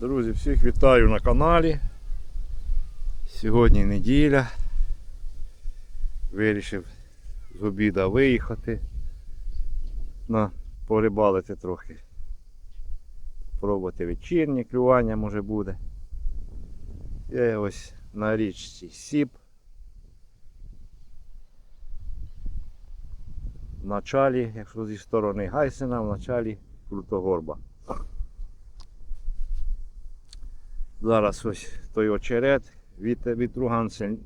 Друзі, всіх вітаю на каналі. Сьогодні неділя. Вирішив з обіда виїхати на порибалити трохи. Пробувати вечірнє клювання може буде. Я ось на річці Сіп. В началі, якщо зі сторони Гайсена, в началі Крутогорба. Зараз ось той очерет, вітруган силь-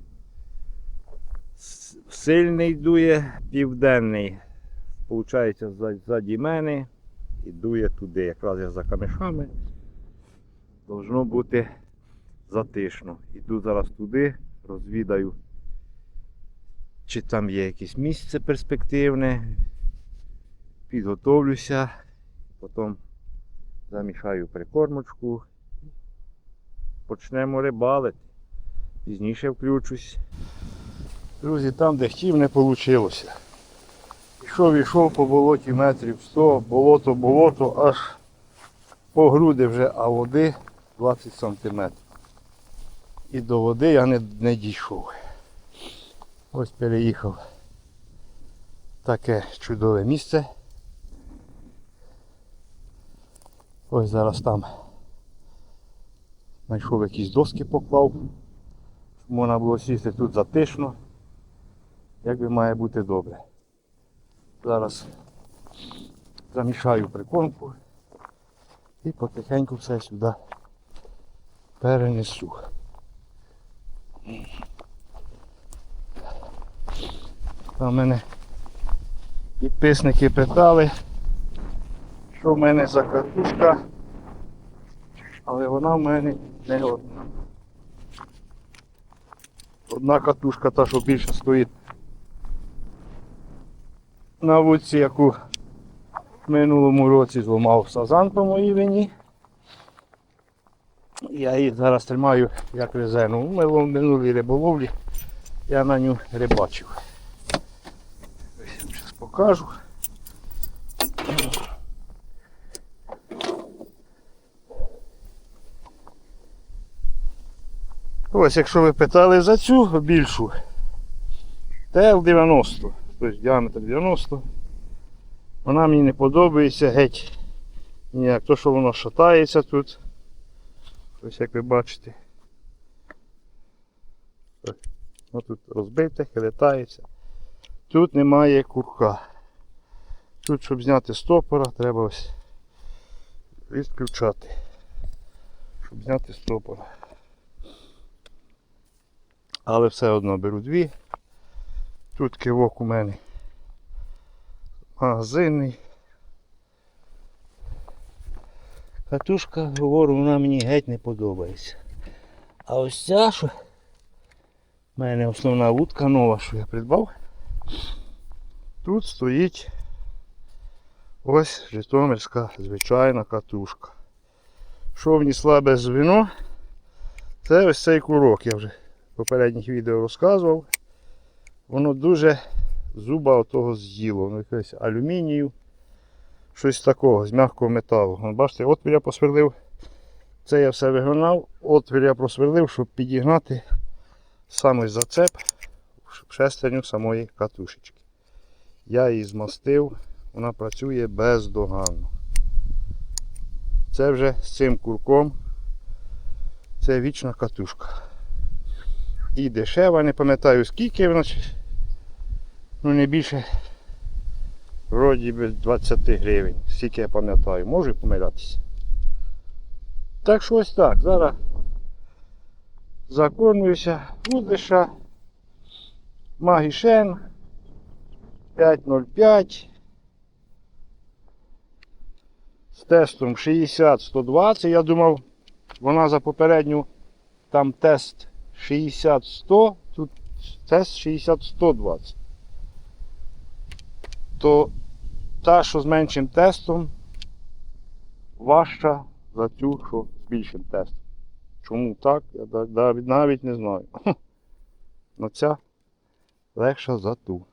сильний дує, південний. Получається ззаді мене і дує туди. Якраз я за камешами. Должно бути затишно. Іду зараз туди, розвідаю, чи там є якесь місце перспективне. Підготовлюся, потім замішаю прикормочку почнемо рибалити. Пізніше включусь. Друзі, там, де хотів, не вийшло. Ішов, ішов по болоті метрів 100, болото, болото, аж по груди вже, а води 20 сантиметрів. І до води я не, не дійшов. Ось переїхав таке чудове місце. Ось зараз там знайшов якісь доски поклав. Щоб можна було сісти тут затишно. Як би має бути добре. Зараз замішаю прикормку і потихеньку все сюди перенесу. Там мене підписники питали, що в мене за катушка але вона в мене не одна. Одна катушка та, що більше стоїть на вудці, яку в минулому році зламав сазан по моїй вині. Я її зараз тримаю як резервну. У мило- минулій риболовлі я на ню рибачив. Зараз покажу. Ось, якщо ви питали за цю більшу, ТЛ-90, тобто діаметр 90, вона мені не подобається геть ніяк. То, що воно шатається тут. Ось як ви бачите. Воно тут розбите, хилитається. Тут немає курка. Тут, щоб зняти стопора, треба ось відключати. Щоб зняти стопора. Але все одно беру дві. Тут кивок у мене магазинний. Катушка, говорю, вона мені геть не подобається. А ось ця, що в мене основна вудка нова, що я придбав. Тут стоїть ось Житомирська звичайна катушка. Що в ній слабе звіно, це ось цей курок. Я вже попередніх відео розказував. Воно дуже зуба отого з'їло. Воно якесь алюмінію. Щось такого, з м'якого металу. Вон, бачите, отвір я просверлив. Це я все вигинав, отвір я просверлив, щоб підігнати саме зацеп в шестерню самої катушечки. Я її змастив, вона працює бездоганно. Це вже з цим курком. Це вічна катушка і дешева, не пам'ятаю скільки вона. Ну не більше вроді би 20 гривень, скільки я пам'ятаю, можу і помилятися. Так що ось так, зараз закормлюся, удиша, магішен 5.05 з тестом 60-120. Я думав, вона за попередню там тест 60-100, тут тест 60-120. То та, що з меншим тестом, важча за цю, що з більшим тестом. Чому так? Я навіть, не знаю. Но ця легша за ту.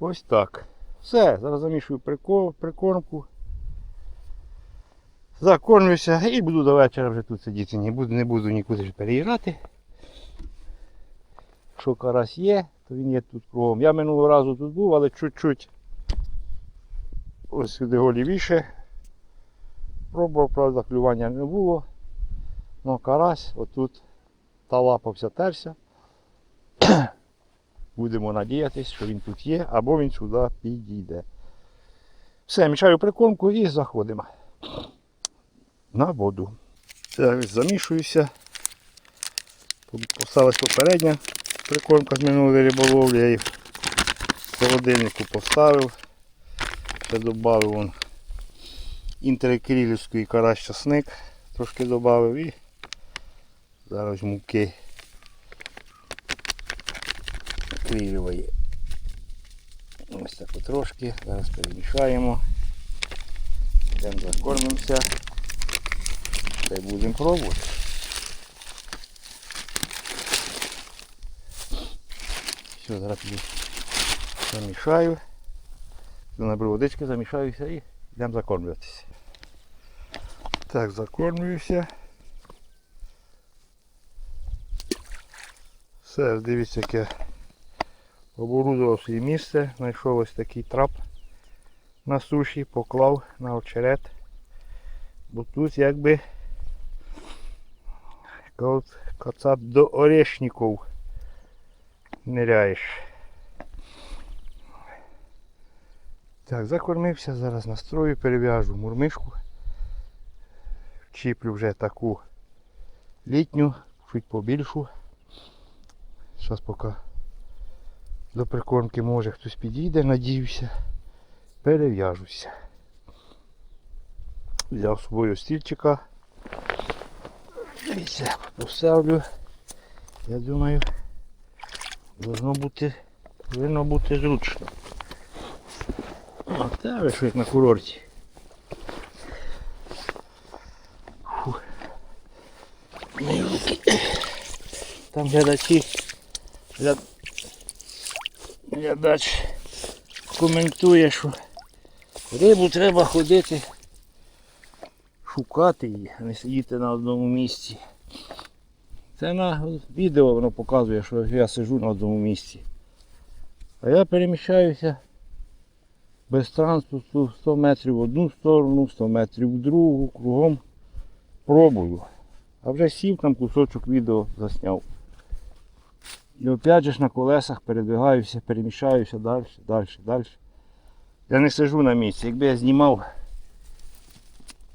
Ось так. Все, зараз замішую прикормку. Закормлюся і буду до вечора вже тут сидіти. Не буду, не буду нікуди ж переїжджати. Якщо карась є, то він є тут кругом. Я минулого разу тут був, але чуть-чуть ось сюди голівіше. Пробував, правда, клювання не було. Ну карась отут та лапався терся. Будемо надіятися, що він тут є, або він сюди підійде. Все, мішаю прикормку і заходимо на воду. Так, замішуюся. Поставилась попередня прикормка з минулої риболовлі, я її в холодильнику поставив. Ще додав інтерекрілівський карась часник, трошки додав і зараз муки крілівої. Ось так потрошки. Зараз перемішаємо. Йдемо закормимося. Та й будемо пробувати. Все, зараз тоді замішаю. Наберу водички, замішаюся і йдемо закормлюватися. Так, закормлююся. Все, дивіться, яке оборудував своє місце, знайшов ось такий трап на суші, поклав на очерет. Бо тут якби кацап до орешників ниряєш. Так, закормився, зараз настрою, перев'яжу мурмишку. Чіплю вже таку літню, чуть побільшу. Зараз поки до прикормки може хтось підійде, надіюся. Перев'яжуся. Взяв з собою стільчика. Дивіться, поставлю. Я думаю, должно бути, повинно бути зручно. Та ви що як на курорті. Мої руки. Там глядачі. Гляд... Глядач коментує, що рибу треба ходити, шукати її, а не сидіти на одному місці. Це на відео воно показує, що я сиджу на одному місці. А я переміщаюся без транспорту 100 метрів в одну сторону, 100 метрів в другу, кругом пробую. А вже сів там кусочок відео засняв. І опять же на колесах передвигаюся, переміщаюся далі, далі, далі. Я не сижу на місці. Якби я знімав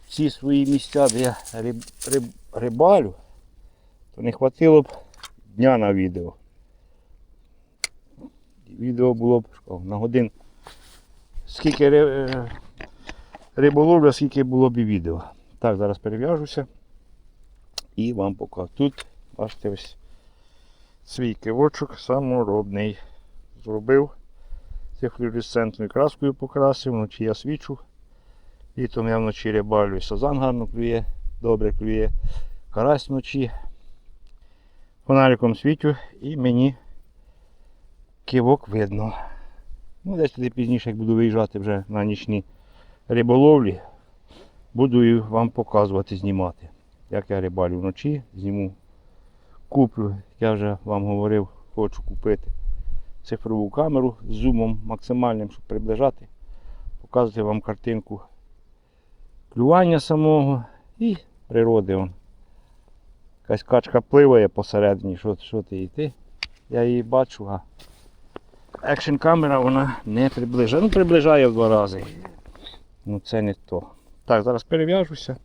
всі свої місця, де я риб, риб, рибалю, то не хватило б дня на відео. Відео було б на годин. Скільки е, риболовля, скільки було б і відео. Так, зараз перев'яжуся і вам покажу. Тут, бачите, ось свій кивочок саморобний. Зробив це флюоресцентною краскою покрасив, вночі я свічу. Літом я вночі рибалю, сазан гарно клює, добре клює, карась вночі. Фонариком світю і мені кивок видно. Ну, десь туди пізніше, як буду виїжджати вже на нічні риболовлі, буду вам показувати, знімати. Як я рибалю вночі, зніму куплю, я вже вам говорив, хочу купити цифрову камеру з зумом максимальним, щоб приближати, показувати вам картинку клювання самого і природи. Вон. Якась качка пливає посередині, що, що ти йти. Я її бачу, а екшн камера вона не приближає. Ну приближає в два рази. Ну це не то. Так, зараз перев'яжуся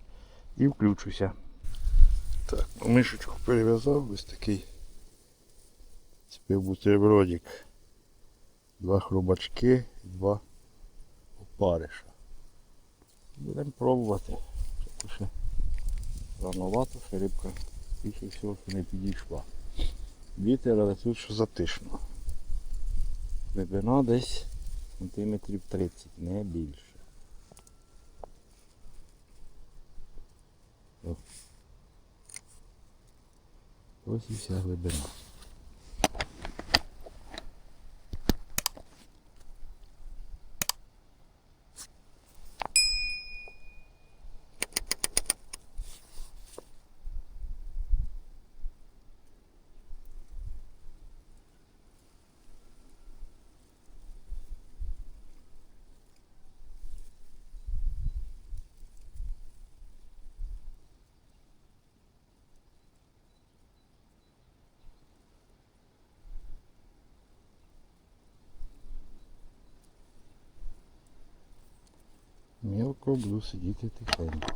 і включуся. Так, мишечку перев'язав, ось такий спів бутербродик. Два хробачки два опариша. Будемо пробувати. Ще рановато, ще рибка більше всього не підійшла. Вітер, але тут що затишно. Глибина десь сантиметрів 30, не більше. Ось і вся глибина. Мілко буду сидіти тихенько.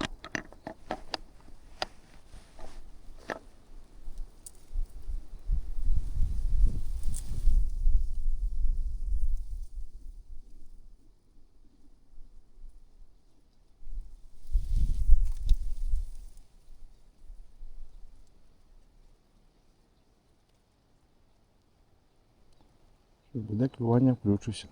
Буде клювання, включуся.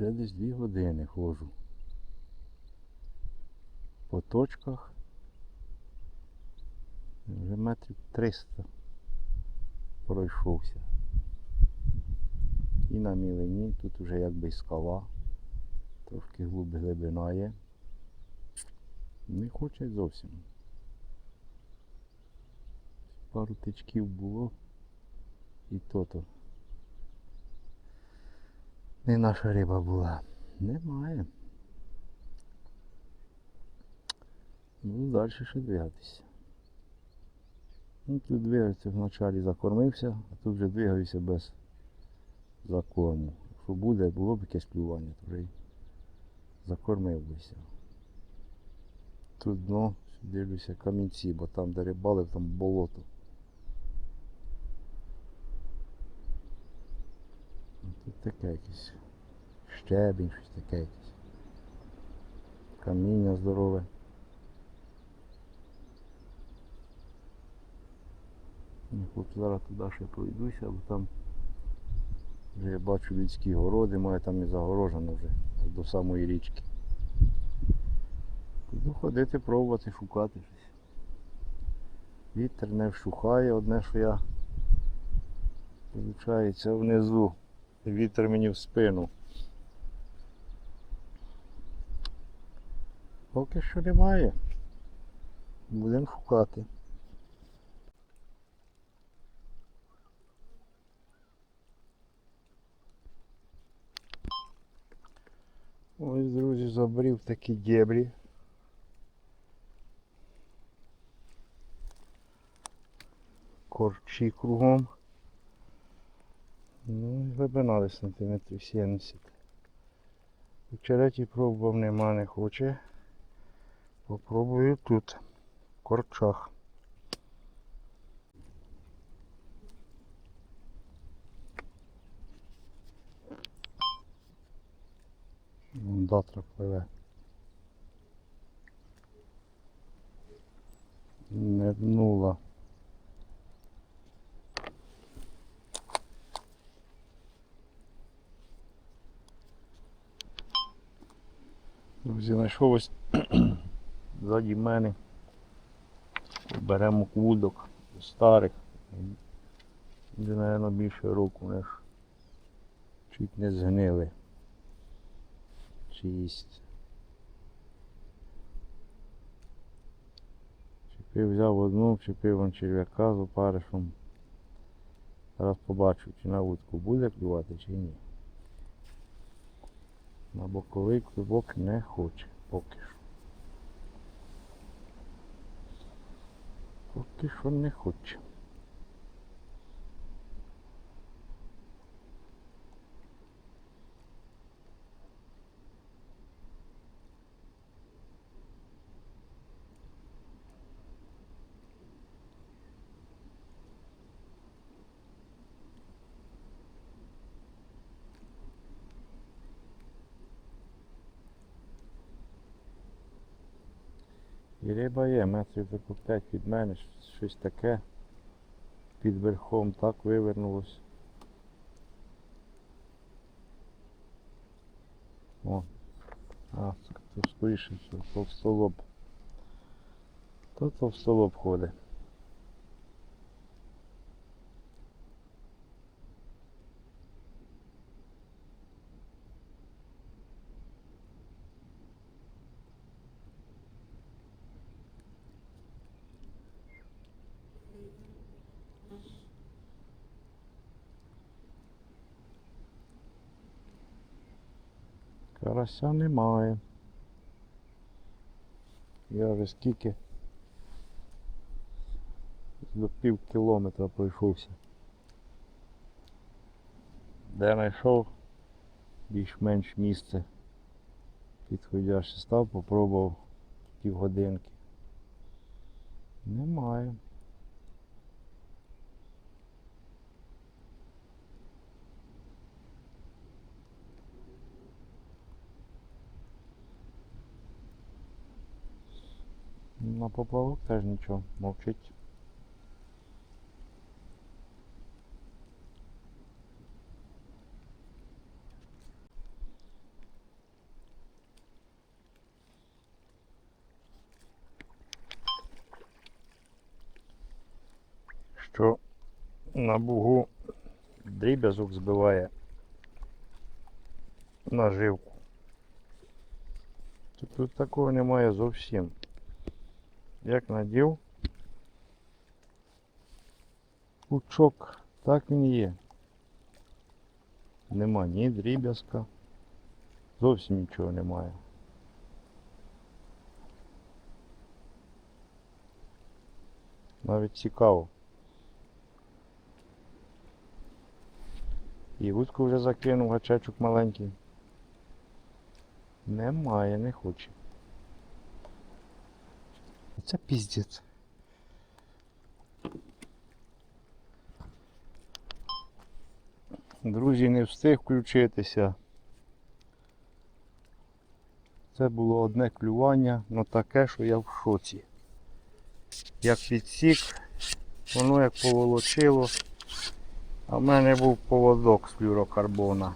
Вже десь дві години ходжу. По точках. Вже метрів 300 пройшовся. І на мілині, тут вже якби й скала. Трошки глиб глибина є. Не хоче зовсім. Пару тичків було. І то-то. Не наша риба була. Немає. Ну, далі ще двигатися. Ну, тут двигався вначалі закормився, а тут вже двигаюся без закорму. Якщо буде, було б якесь клювання, то вже й закормив бися. Тут дно, дивлюся камінці, бо там де рибали, там болото. Тут таке якесь щебінь, щось таке якесь. Каміння здорове. Ну, Хлопці, зараз туди ще пройдуся, бо там вже я бачу людські городи, має там і загорожено вже до самої річки. Буду ходити, пробувати, шукати щось. Вітер не вщухає, одне, що я виходить внизу. Вітер мені в спину. Поки що немає. Будемо шукати. Ось, друзі, забрів такі дєбрі. Корчі кругом. Ну, і глибина десь сантиметрів 70. У череті пробував нема, не хоче. Попробую тут, в корчах. Вон Датра пливе. Не днула. Друзі, знайшов ось ззаді мене. Беремо квудок старих. Де, мабуть, більше року, вони ж чуть не згнили. Чиїсть. Чепив взяв одну, вчепив вон черв'яка з опаришем. Зараз побачу, чи на вудку буде клювати, чи ні. На боковий клубок не хоче поки що. Поки що не хоче. І риба є, метрів таку 5 від мене, щось таке. Під верхом так вивернулось. О. А, то скоріше, що товстолоб. То товстолоб ходить. Карася немає. Я вже скільки до пів кілометра пройшовся. Де знайшов більш-менш місце підходяще став, попробував півгодинки. Немає. На поплавок теж нічого, мовчить. Що на бугу дріб'язок збиває наживку. Тут, такого немає зовсім. Як надів пучок, так він є. Нема ні дріб'язка, зовсім нічого немає. Навіть цікаво. І вудку вже закинув, гачечок маленький. Немає, не хоче. Це піздець. Друзі, не встиг включитися. Це було одне клювання, але таке, що я в шоці. Як підсік, воно як поволочило. А в мене був поводок з флюрокарбона.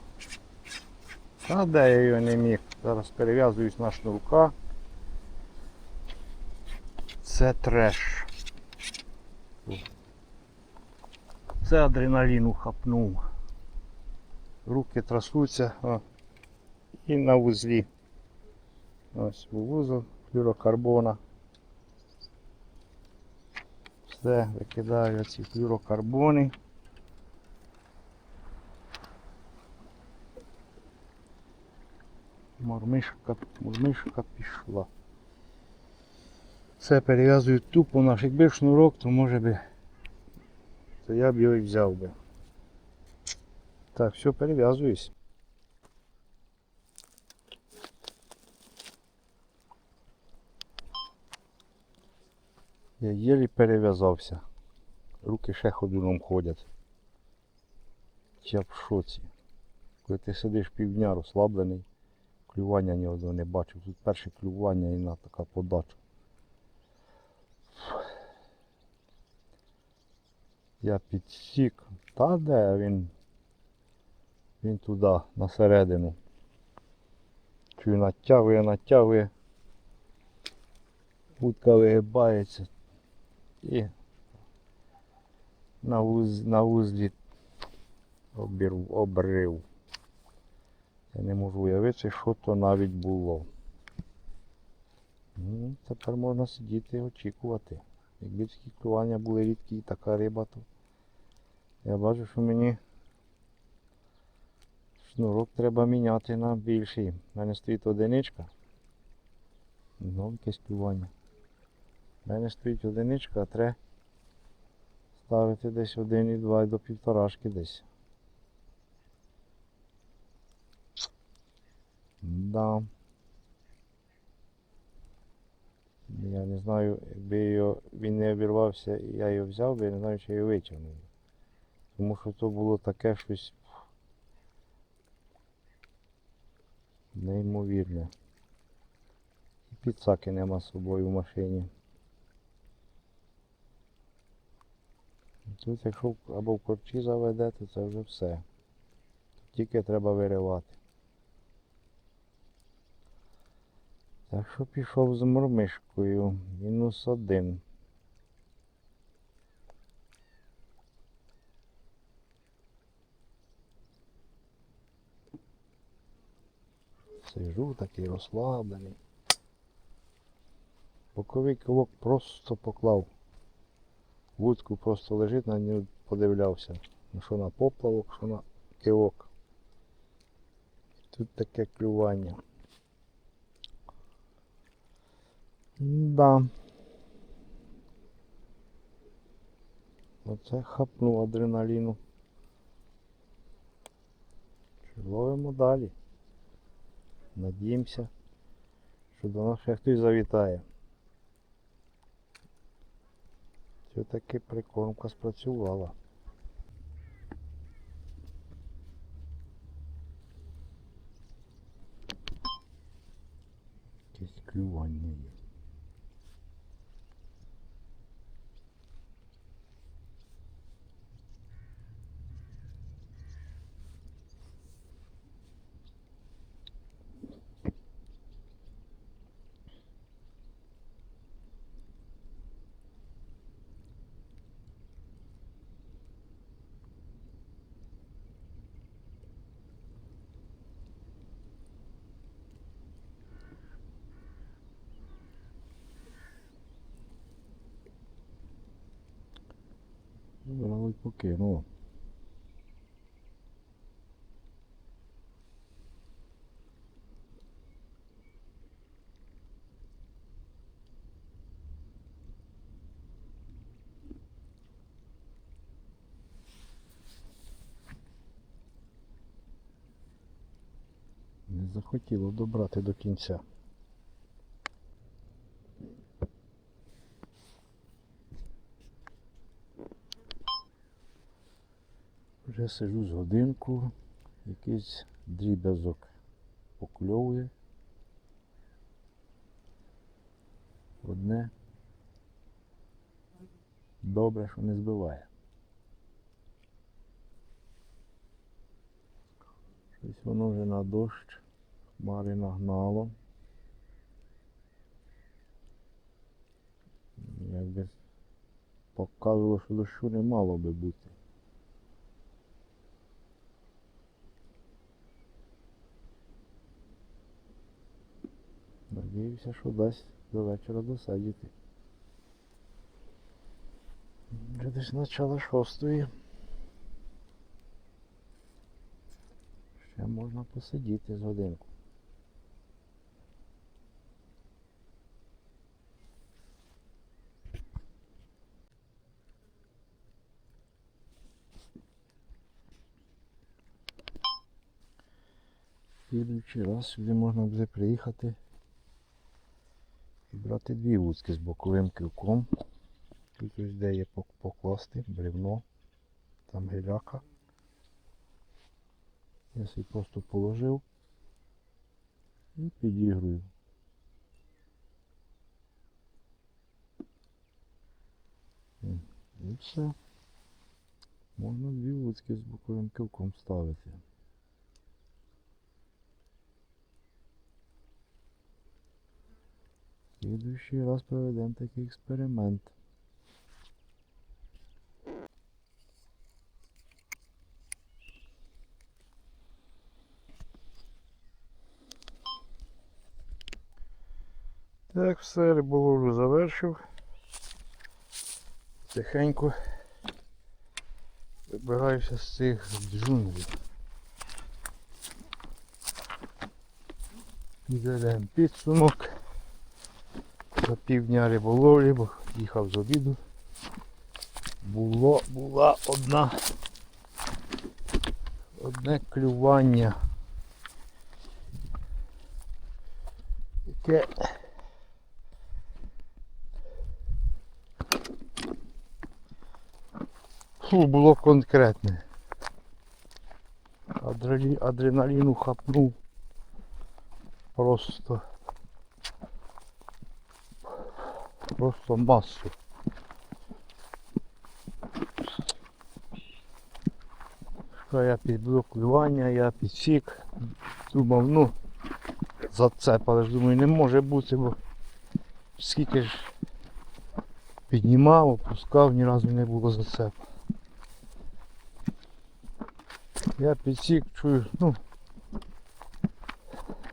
А де я його не міг? Зараз перев'язуюсь на шнурка. Це треш. Це адреналіну хапнув. Руки трасуться о, і на вузлі. Ось вузол флюрокарбона. Все, викидаю ці флюрокарбони. Мормишка, мормишка пішла. Все перев'язую тупо наш. Якби шнурок, то може би. То я б його і взяв би. Так, все, перев'язуюсь. Я єлі перев'язався. Руки ще ходуном ходять. Я в шоці. Коли ти сидиш півдня розслаблений, клювання ні одного не бачив. Тут перше клювання і на така подача. Я підсік. Та де він? Він туди, на середину. Чую, натягує, натягує. Вудка вигибається. І на, вуз, на вузлі обірв, обрив. Я не можу уявити, що то навіть було. Ну, тепер можна сидіти і очікувати. Якби такі клювання були рідкі така риба, то я бачу, що мені шнурок треба міняти на більший. У мене стоїть одиничка. Якесь клювання. У мене стоїть одиничка, а треба ставити десь 1,2 до півторашки десь. Да. Я не знаю, якби його, він не обірвався і я його взяв би, я не знаю, чи його витягнув. Тому що то було таке щось неймовірне. І підсаки нема з собою в машині. Тут якщо або в корчі заведе, то це вже все. Тільки треба виривати. Так що пішов з мурмишкою. Мінус один. Сижу такий розслаблений. Боковий кивок просто поклав. Вудку просто лежить, на нього подивлявся. Ну, Що на поплавок, що на кивок. Тут таке клювання. Да. Оце хапнув адреналіну. Що Ловимо далі. Надіємося, що до нас хтось завітає. Все-таки прикормка спрацювала. Якесь клювання є. Ну, покинуло. Не захотіло добрати до кінця. Вже сижу з годинку, якийсь дріб'язок покльовує. Одне. Добре, що не збиває. Щось воно вже на дощ, хмари нагнало. Якби показувало, що дощу не мало би бути. Надіюся, що дасть до вечора досадити. Вже десь начало шостої. Ще можна посидіти з годинку. Слідуючий раз сюди можна буде приїхати брати дві вудки з боковим кілком. Тут ось де є покласти, бревно, там геляка. Я собі просто положив і підігрую. І все. Можна дві вудки з боковим кілком ставити. Слідуючий раз проведемо такий експеримент. Так, все, риболовлю завершив. Тихенько вибираюся з цих джунглів. Підведемо підсумок. За півдня риболовлі, бо їхав з обіду. Було, була одна одне клювання. Яке Фу, було конкретне. Адреналіну хапнув. Просто. Просто масу. Що я підбив клювання, я підсік. Думав, ну, ж думаю, не може бути, бо скільки ж піднімав, опускав, ні разу не було зацепу. Я підсік, чую, ну,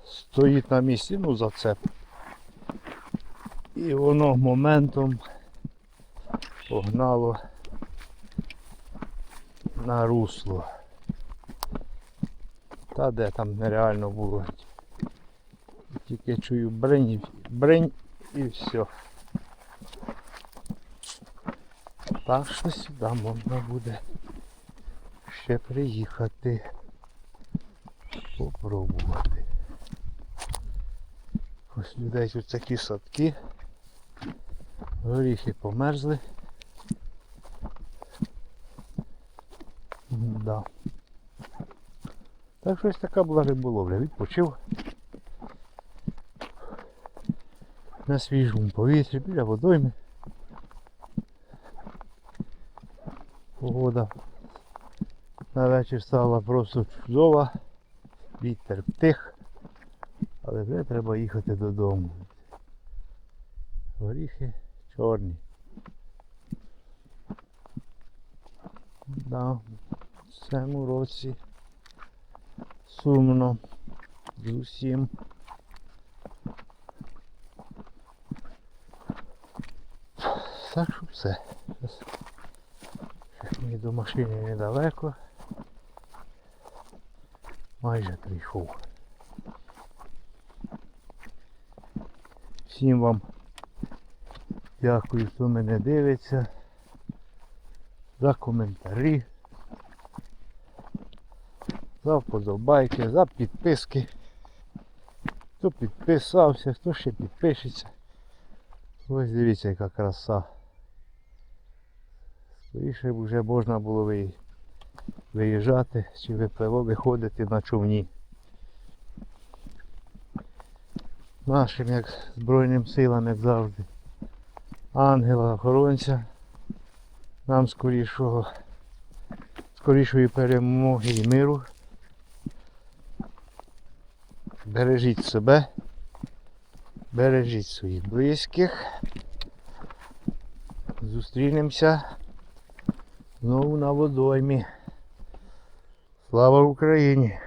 стоїть на місці, ну, зацеп. І воно моментом погнало на русло. Та де там нереально було. Тільки чую бринь, бринь і все. Так що сюди можна буде ще приїхати. Попробувати. Ось людей тут такі садки. Горіхи померзли. Да. Так щось така була риболовля. Відпочив. На свіжому повітрі біля водойми. Погода на вечір стала просто чудова. Вітер втих. Але вже треба їхати додому. Горіхи чорні. Да, в цьому році сумно з усім. Так що все. Щас мені до машини недалеко. Майже прийшов. Всім вам дякую, хто мене дивиться. За коментарі. За вподобайки, за підписки. Хто підписався, хто ще підпишеться. Ось дивіться, яка краса. Скоріше б вже можна було виїжджати чи випливо виходити на човні. Нашим як Збройним силам, як завжди. Ангела охоронця. Нам скорішого, скорішої перемоги і миру. Бережіть себе, бережіть своїх близьких. Зустрінемося знову на водоймі. Слава Україні!